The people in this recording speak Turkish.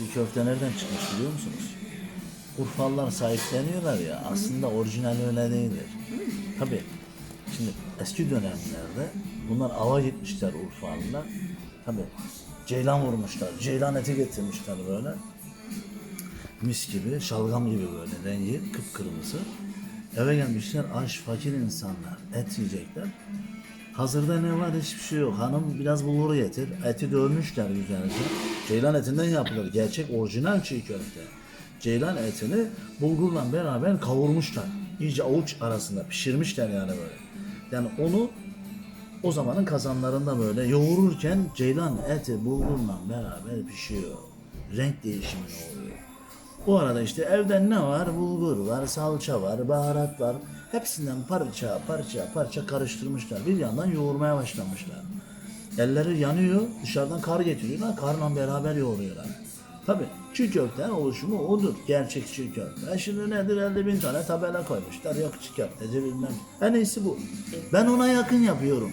Çiğ köfte nereden çıkmış biliyor musunuz? Urfalılar sahipleniyorlar ya aslında orijinal öyle değildir. Tabi şimdi eski dönemlerde bunlar ava gitmişler Urfalılar. Tabi ceylan vurmuşlar, ceylan eti getirmişler böyle. Mis gibi, şalgam gibi böyle rengi kıpkırmızı. Eve gelmişler aç fakir insanlar et yiyecekler. Hazırda ne var hiçbir şey yok. Hanım biraz bulgur getir. Eti dövmüşler güzelce. Ceylan etinden yapılır. Gerçek orijinal çiğ köfte. Ceylan etini bulgurla beraber kavurmuşlar. İyice avuç arasında pişirmişler yani böyle. Yani onu o zamanın kazanlarında böyle yoğururken ceylan eti bulgurla beraber pişiyor. Renk değişimi oluyor. Bu arada işte evde ne var? Bulgur var, salça var, baharat var. Hepsinden parça parça parça karıştırmışlar. Bir yandan yoğurmaya başlamışlar. Elleri yanıyor, dışarıdan kar getiriyorlar, karla beraber yoğuruyorlar. Tabi çiğ köftenin oluşumu odur. Gerçek çiğ köfte. Şimdi nedir 50 bin tane tabela koymuşlar. Yok çiğ köfteci bilmem. En iyisi bu. Ben ona yakın yapıyorum.